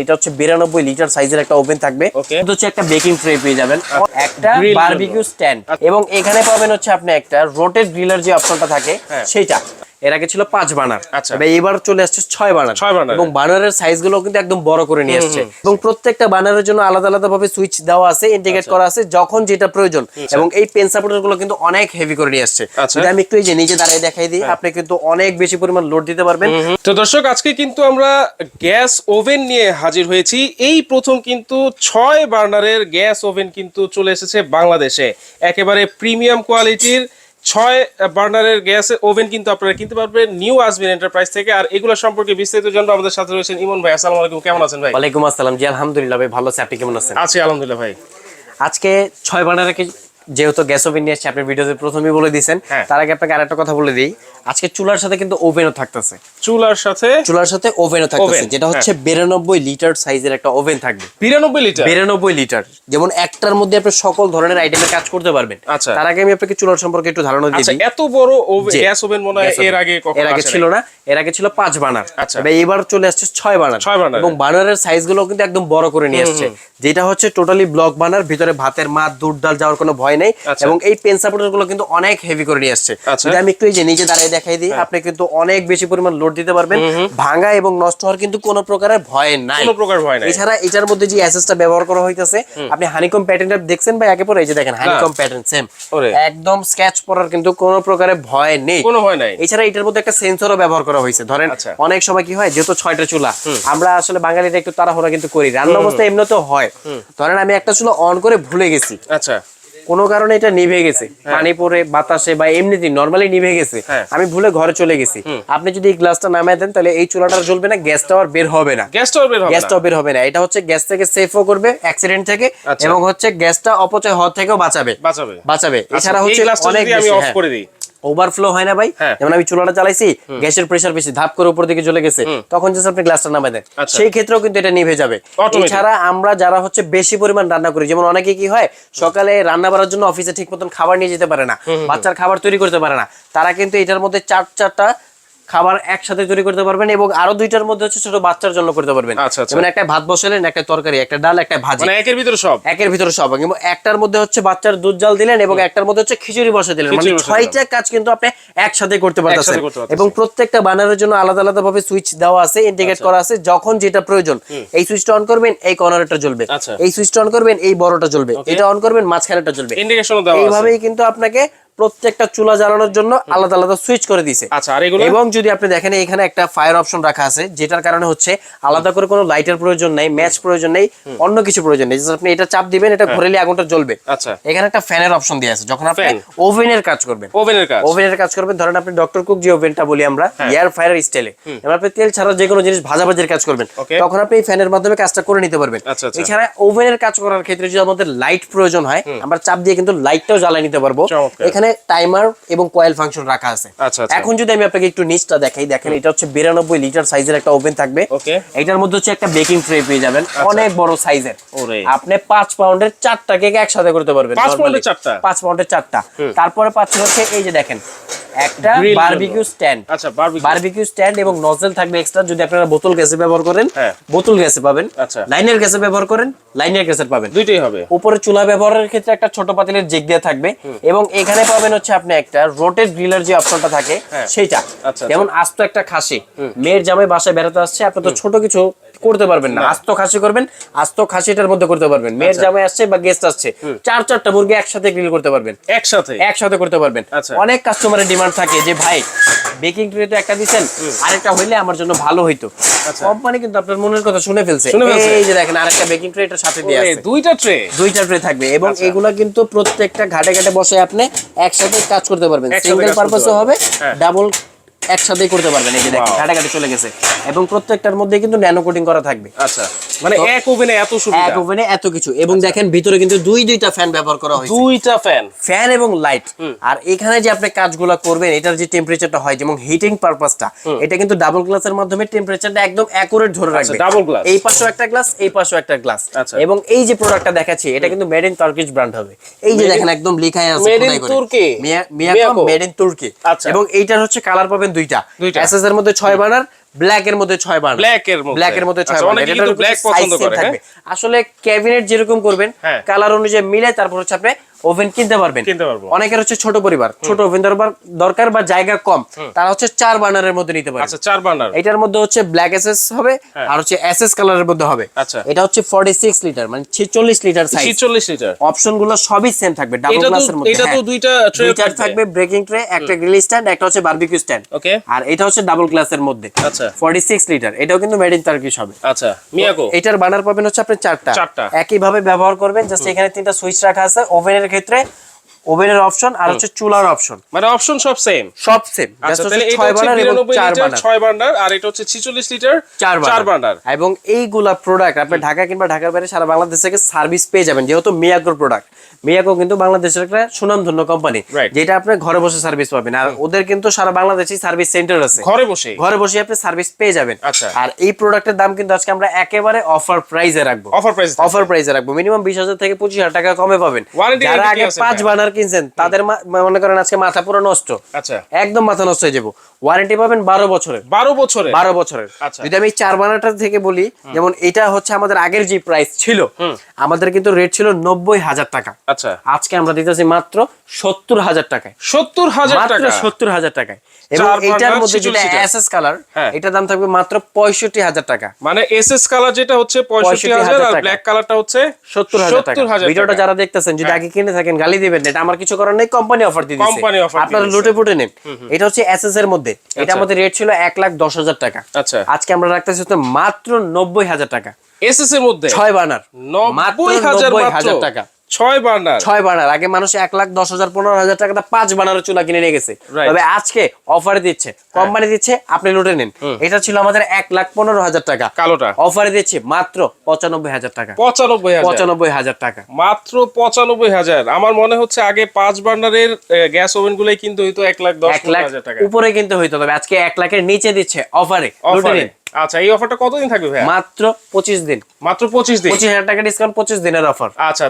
এটা হচ্ছে বিরানব্বই লিটার সাইজের একটা ওভেন থাকবে। হচ্ছে একটা বেকিং ট্রে পেয়ে যাবেন। একটা বারবিকিউ স্ট্যান্ড এবং এখানে পাবেন হচ্ছে আপনি একটা রোটেড গ্রিলার যে অপশনটা থাকে হ্যাঁ। এর আগে ছিল পাঁচ বানার। আচ্ছা। তবে এবার চলে আসছে ছয় বানার। ছয় বার্নার। এবং বানারের সাইজগুলো কিন্তু একদম বড় করে নিয়ে আসছে। এবং প্রত্যেকটা বানারের জন্য আলাদা আলাদা ভাবে সুইচ দেওয়া আছে ইন্টিগ্রেট আচ্ছা। করা আছে যখন যেটা প্রয়োজন। এবং এই পেন সাপোর্টারগুলো কিন্তু অনেক হেভি করে নিয়ে আসছে। আচ্ছা। যদি আমি একটু এই যে নিজে দাঁড়িয়ে দেখাই দিই আপনি কিন্তু অনেক বেশি পরিমাণ লোড দিতে পারবেন। তো দর্শক আজকে কিন্তু আমরা গ্যাস ওভেন নিয়ে হাজির হয়েছি। এই প্রথম কিন্তু ছয় বার্নারের গ্যাস ওভেন কিন্তু চলে এসেছে বাংলাদেশে। একেবারে প্রিমিয়াম কোয়ালিটির ছয় বার্নারের গ্যাস ওভেন কিন্তু আপনারা কিনতে পারবেন নিউ আসবেন এন্টারপ্রাইজ থেকে। আর এগুলো সম্পর্কে বিস্তারিত জানব আমাদের সাথে রয়েছেন ইমন ভাই। আসসালামু আলাইকুম কেমন আছেন ভাই? ওয়ালাইকুম আসসালাম জি আলহামদুলিল্লাহ ভাই ভালো আছে। আপনি কেমন আছেন? আছি আলহামদুলিল্লাহ ভাই। আজকে ছয় বার্নারের যেহেতু গ্যাস ওভেন নিয়ে এসছে আপনি ভিডিওতে প্রথমেই বলে দিয়েছেন। হ্যাঁ। তার আগে আপনাকে আরেকটা কথা বলে দিই। আজকে চুলার সাথে কিন্তু ওভেনও থাকতেছে। চুলার সাথে চুলার সাথে ওভেনও থাকতেছে যেটা হচ্ছে বিরানব্বই লিটার সাইজের একটা ওভেন থাকবে। বিরানব্বই লিটার? বিরানব্বই লিটার। যেমন একটার মধ্যে আপনি সকল ধরনের আইটেমের কাজ করতে পারবেন। আচ্ছা। তার আগে আমি আপনাকে চুলার সম্পর্কে একটু ধারণা দিয়ে আচ্ছা এত বড় জি। গ্যাস ওভেন মনে হয় এর আগে কখনো এর আগে ছিল না এর আগে ছিল পাঁচ বানার। আচ্ছা। এবার চলে আসছে ছয় বানার। ছয় বার্নার। এবং বানারের সাইজগুলো কিন্তু একদম বড় করে নিয়ে আসছে। যেটা হচ্ছে টোটালি ব্লক বানার ভিতরে ভাতের মাছ দুধ ডাল যাওয়ার কোনো ভয় নেই। আচ্ছা। এবং এই পেন সাপোর্টারগুলো কিন্তু অনেক হেভি করে নিয়ে আসছে। আচ্ছা। যদি আমি একটু এই যে নিজে দাঁড়িয়ে দেখাই দিই আপনি কিন্তু অনেক বেশি পরিমাণ লোড দিতে পারবেন। ভাঙা এবং নষ্ট হওয়ার কিন্তু কোনো প্রকারের ভয় নাই। কোনো প্রকার ভয় নাই। এছাড়া এটার মধ্যে যে অ্যাসেসটা ব্যবহার করা হইতাছে আপনি হানিকম প্যাটার্নটা দেখছেন ভাই? একে পরে এই যে দেখেন হানিকম প্যাটার্ন সেম একদম স্কেচ পড়ার কিন্তু কোনো প্রকারের ভয় নেই। কোনো ভয় নাই। এছাড়া এটার মধ্যে একটা সেন্সরও ব্যবহার করা হয়েছে ধরেন আচ্ছা। অনেক সময় কি হয় যেহেতু ছয়টা চুলা আমরা আসলে বাঙালিরা একটু তাড়াহুড়া কিন্তু করি। রান্না অবস্থা এমনিতেও হয়। ধরেন আমি একটা চুলা অন করে ভুলে গেছি। আচ্ছা। কোনো কারণে এটা নিভে গেছে। পানি পরে বাতাসে বা এমনিতে নর্মালি নিভে গেছে। হ্যাঁ। আমি ভুলে ঘরে চলে গেছি। আপনি যদি এই গ্লাসটা নামায় দেন তাহলে এই চুলাটা জ্বলবে না গ্যাসটা আর বের হবে না। গ্যাসটাও বের হবে না। গ্যাসটাও বের হবে না। এটা হচ্ছে গ্যাস থেকে সেফও করবে অ্যাক্সিডেন্ট থেকে আচ্ছা। এবং হচ্ছে গ্যাসটা অপচয় হওয়া থেকেও বাঁচাবে। বাঁচাবে। বাঁচাবে। এছাড়া আচ্ছা, হচ্ছে গ্লাসটা অনেক আমি অফ হ্যাঁ। করে দিই। ওভারফ্লো হয় না ভাই? হ্যাঁ। যেমন আমি চুলাটা চালাইছি গ্যাসের প্রেসার বেশি ধাপ করে উপর দিকে চলে গেছে তখন যে আপনি গ্লাসটা নামাই দেন। আচ্ছা। সেই ক্ষেত্রেও কিন্তু এটা নিভে যাবে। এছাড়া আমরা যারা হচ্ছে বেশি পরিমাণ রান্না করি যেমন অনেকে কি হয় সকালে রান্না করার জন্য অফিসে ঠিক মতন খাবার নিয়ে যেতে পারে না বাচ্চার খাবার তৈরি করতে পারে না। তারা কিন্তু এটার মধ্যে চার চারটা খাবার একসাথে তৈরি করতে পারবেন এবং আরও দুইটার মধ্যে হচ্ছে ছোট বাচ্চার জন্য করতে পারবেন। আচ্ছা। একটা ভাত বসালেন একটা তরকারি একটা ডাল একটা ভাজি। মানে একের ভিতরে সব? একের ভিতরে সব। এবং একটার মধ্যে হচ্ছে বাচ্চার দুধ জাল দিলেন এবং একটার মধ্যে হচ্ছে খিচুড়ি বসে দিলেন। মানে ছয়টা কাজ কিন্তু আপনি একসাথে করতে পারতেছেন। এবং প্রত্যেকটা বানারের জন্য আলাদা আলাদা ভাবে সুইচ দেওয়া আছে ইন্টিগ্রেট আচ্ছা। করা আছে যখন যেটা প্রয়োজন। এই সুইচটা অন করবেন এই কর্নারটা জ্বলবে। এই সুইচটা অন করবেন এই বড়টা জ্বলবে। এটা অন করবেন মাঝখানেটা জ্বলবে। ইন্ডিকেশনও দেওয়া এইভাবেই কিন্তু আপনাকে প্রত্যেকটা চুলা জ্বালানোর জন্য আলাদা আলাদা সুইচ করে দিছে। আচ্ছা এবং যদি আপনি দেখেন এখানে একটা ফায়ার অপশন রাখা আছে যেটার কারণে হচ্ছে আলাদা করে কোনো লাইটের প্রয়োজন নেই ম্যাচ প্রয়োজন নেই অন্য কিছু প্রয়োজন নেই। আপনি এটা চাপ দিবেন এটা ঘুরেলে আগুনটা জ্বলবে। আচ্ছা। এখানে একটা ফ্যানের অপশন দিয়ে আছে যখন আপনি ওভেনের কাজ করবেন। ওভেনের কাজ? ওভেনের কাজ করবেন ধরেন আপনি ডক্টর কুক যে ওভেনটা বলি আমরা এয়ার ফায়ার স্টাইলে এবার আপনি তেল ছাড়া যে কোনো জিনিস ভাজাভাজির কাজ করবেন তখন আপনি এই ফ্যানের মাধ্যমে কাজটা করে নিতে পারবেন। আচ্ছা, আচ্ছা। এছাড়া ওভেনের কাজ করার ক্ষেত্রে যদি আমাদের লাইট প্রয়োজন হয় আমরা চাপ দিয়ে কিন্তু লাইটটাও জ্বালিয়ে নিতে পারব। চমৎকার। এখানে টাইমার এবং কয়েল ফাংশন রাখা আছে। আচ্ছা, আচ্ছা। এখন যদি আমি আপনাকে একটু নিচটা দেখাই দেখেন এটা হচ্ছে বিরানব্বই লিটার সাইজের একটা ওভেন থাকবে। এটার মধ্যে হচ্ছে একটা বেকিং ট্রে পেয়ে যাবেন অনেক বড় সাইজের আপনি পাঁচ পাউন্ডের চারটা কেক একসাথে করতে পারবেন পাঁচ পাউন্ডের চারটা? পাঁচ পাউন্ডের চারটা। তারপরে পাচ্ছেন হচ্ছে এই যে দেখেন একটা বারবিকিউ স্ট্যান্ড আচ্ছা বারবিকিউ স্ট্যান্ড এবং নজল থাকবে এক্সট্রা যদি আপনারা বোতল গ্যাসে ব্যবহার করেন হ্যাঁ। বোতল গ্যাসে পাবেন। আচ্ছা। লাইনের গ্যাসে ব্যবহার করেন লাইনের গ্যাসের পাবেন। দুইটাই হবে। উপরে চুলা ব্যবহারের ক্ষেত্রে একটা ছোট পাতিলের জেগ দেওয়া থাকবে। এবং এখানে পাবেন হচ্ছে আপনি একটা রোটেট গ্রিলার যে অপশনটা থাকে হ্যাঁ। সেইটা। আচ্ছা, যেমন আস্ত একটা খাসি। মেয়ের জামাই বাসায় বেড়াতে আসছে আপনি তো ছোট কিছু করতে পারবেন না। আস্ত খাসি করবেন আস্ত খাসিটার মধ্যে করতে পারবেন। মেয়ের আচ্ছা। জামাই আসছে বা গেস্ট আসছে চার চারটা মুরগি একসাথে গ্রিল করতে পারবেন। একসাথে? একসাথে করতে পারবেন। আচ্ছা। অনেক কাস্টমারের ডিমান্ড থাকে যে ভাই বেকিং ট্রে তো একটা দিছেন আরেকটা হইলে আমার জন্য ভালো হইতো। আচ্ছা। কোম্পানি কিন্তু আপনার মনের কথা শুনে ফেলছে। এই যে দেখেন আরেকটা বেকিং ট্রে এটার সাথে দিয়ে আছে দুইটা ট্রে দুইটা ট্রে থাকবে এবং আচ্ছা। এগুলা কিন্তু প্রত্যেকটা ঘাটে ঘাটে বসে আপনি একসাথে কাজ করতে পারবেন। সিঙ্গেল পারপাসও হবে হ্যাঁ। ডাবল একসাথেই করতে পারবেন। এই যে দেখেন ঘাটে চলে গেছে। এবং প্রত্যেকটার মধ্যে কিন্তু ন্যানো কোটিং করা থাকবে। আচ্ছা মানে এক ওভেনে এত সুবিধা? এক ওভেনে এত কিছু। এবং দেখেন ভিতরে কিন্তু দুই দুইটা ফ্যান ব্যবহার করা হয়েছে। দুইটা ফ্যান ফ্যান এবং লাইট আর এখানে যে আপনি কাজগুলো করবেন এটার যে টেম্পারেচারটা হয় যেমন হিটিং পারপাসটা এটা কিন্তু ডাবল গ্লাসের মাধ্যমে টেম্পারেচারটা একদম অ্যাকুরেট ধরে রাখবে। আচ্ছা, double glass। এই পাশেও একটা গ্লাস এই পাশেও একটা গ্লাস আচ্ছা। এবং এই যে প্রোডাক্টটা দেখাচ্ছি এটা কিন্তু মেড ইন টার্কিশ ব্র্যান্ড হবে। এই যে দেখেন একদম লেখাই আছে খোদাই করে। মিয়া- মেড ইন তুর্কি আচ্ছা। এবং এইটার হচ্ছে কালার পাবেন দুইটা। এসএস এর মধ্যে ছয় বানার ব্ল্যাক এর মধ্যে ব্ল্যাক এর মধ্যে। ব্ল্যাক এর মধ্যে ছয় আচ্ছা, বার্নার অনেকে কিন্তু ব্ল্যাক পছন্দ করে হ্যাঁ? আসলে ক্যাবিনেট যেরকম করবেন হ্যাঁ। কালার অনুযায়ী মিলে তারপর হচ্ছে আপনি ওভেন কিনতে পারবেন। কিনতে পারব। অনেকের হচ্ছে ছোট পরিবার। ছোট ওভেন দরকার বা জায়গা কম তারা হচ্ছে চার বার্নারের মধ্যে নিতে পারে। আচ্ছা চার বার্নার এটার মধ্যে হচ্ছে ব্ল্যাক এসএস হবে আর হচ্ছে এসএস কালারের মধ্যে হবে। আচ্ছা। এটা হচ্ছে 46 লিটার মানে 46 লিটার সাইজ ছিচল্লিশ লিটার অপশনগুলো সবই সেম থাকবে ডাবল গ্লাসের মধ্যে। এটা তো হ্যাঁ। দুইটা ট্রে থাকবে। ব্রেকিং ট্রে একটা গ্রিল স্ট্যান্ড একটা হচ্ছে বারবিকিউ স্ট্যান্ড ওকে আর এটা হচ্ছে ডাবল গ্লাসের মধ্যে। আচ্ছা। 46 লিটার এটাও কিন্তু মেড ইন টার্কিশ হবে। আচ্ছা মিয়াকো এটার বানার পাবেন হচ্ছে আপনি চারটা। চারটা। একই ভাবে ব্যবহার করবেন জাস্ট এখানে তিনটা সুইচ রাখা আছে। ওভেনের ক্ষেত্রে ওভেনের অপশন আর হচ্ছে চুলার অপশন। মানে অপশন সব সেম সব সেম আচ্ছা তাহলে এটা হচ্ছে 92 লিটার 6 বার্নার আর এটা হচ্ছে 46 লিটার চার 4 বার্নার এবং এইগুলা প্রোডাক্ট আপনি ঢাকা কিংবা ঢাকার বাইরে সারা বাংলাদেশ থেকে সার্ভিস পেয়ে যাবেন যেহেতু মিয়াকোর প্রোডাক্ট মিয়াকো কিন্তু বাংলাদেশের একটা সুনামধন্য কোম্পানি যেটা আপনি ঘরে বসে সার্ভিস পাবেন। আর ওদের কিন্তু সারা বাংলাদেশে সার্ভিস সেন্টার আছে। ঘরে বসে ঘরে বসে আপনি সার্ভিস পেয়ে যাবেন। আচ্ছা। আর এই প্রোডাক্টের দাম কিন্তু আজকে আমরা একেবারে অফার প্রাইসে রাখব। অফার প্রাইস অফার প্রাইসে রাখব। মিনিমাম বিশ হাজার থেকে পঁচিশ হাজার টাকা কমে পাবেন। যারা আগে পাঁচ ভাইয়া? বানার কিনছেন তাদের মনে করেন আজকে মাথা পুরো নষ্ট। আচ্ছা। একদম মাথা নষ্ট হয়ে যাব। ওয়ারেন্টি পাবেন বারো বছরের। 12 বছরে বারো বছরের। আচ্ছা। যদি আমি চার বানাটা থেকে বলি যেমন এটা হচ্ছে আমাদের আগের যে প্রাইস ছিল আমাদের কিন্তু রেট ছিল নব্বই হাজার টাকা। আচ্ছা। আজকে আমরা দিতেছি মাত্র সত্তর হাজার টাকায়। 70000 মাত্র টাকা। সত্তর হাজার টাকায়। এবং এটার মধ্যে যেটা 46 এসএস কালার হ্যাঁ। এটার দাম থাকবে মাত্র পঁয়ষট্টি হাজার টাকা। মানে এসএস কালার যেটা হচ্ছে 65000 আর টাকা। ব্ল্যাক কালারটা হচ্ছে সত্তর হাজার টাকা। 70000 ভিডিওটা যারা দেখতেছেন যদি আগে কিনে থাকেন গালি দিবেন এটা আমার কিছু করার নেই কোম্পানি অফার দিয়ে কোম্পানি অফার আপনারা লুটে ফুটে নেন। এটা হচ্ছে এসএস এর মধ্যে। এটা। আমাদের রেট ছিল এক লাখ দশ হাজার টাকা। আচ্ছা। আজকে আমরা রাখতেছি মাত্র নব্বই হাজার টাকা। এসএস এর মধ্যে? ছয় বানার। 90000 নব্বই মাত্র? হাজার টাকা। 6 বার্নার ছয় বানার। আগে মানুষ এক লাখ দশ হাজার পনেরো হাজার টাকা পাঁচ বানার চুলা কিনে নিয়ে গেছে। তবে আজকে অফারে দিচ্ছে কোম্পানি দিচ্ছে আপনি লুটে নিন। এটা ছিল আমাদের এক লাখ পনেরো হাজার টাকা। কালোটা। অফারে দিচ্ছে মাত্র পঁচানব্বই হাজার টাকা। 95000 পঁচানব্বই হাজার টাকা। মাত্র পঁচানব্বই হাজার। আমার মনে হচ্ছে আগে পাঁচ বার্নারের গ্যাস ওভেন গুলোই কিন্তু হয়তো এক লাখ দশ লাখ টাকা। উপরে কিন্তু হইতো তবে আজকে এক লাখের নিচে দিচ্ছে অফারে অফারে আচ্ছা এই অফারটা কতদিন থাকবে ভাইয়া? মাত্র পঁচিশ দিন। মাত্র পঁচিশ দিন? পঁচিশ হাজার টাকা ডিসকাউন্ট পঁচিশ দিনের অফার আচ্ছা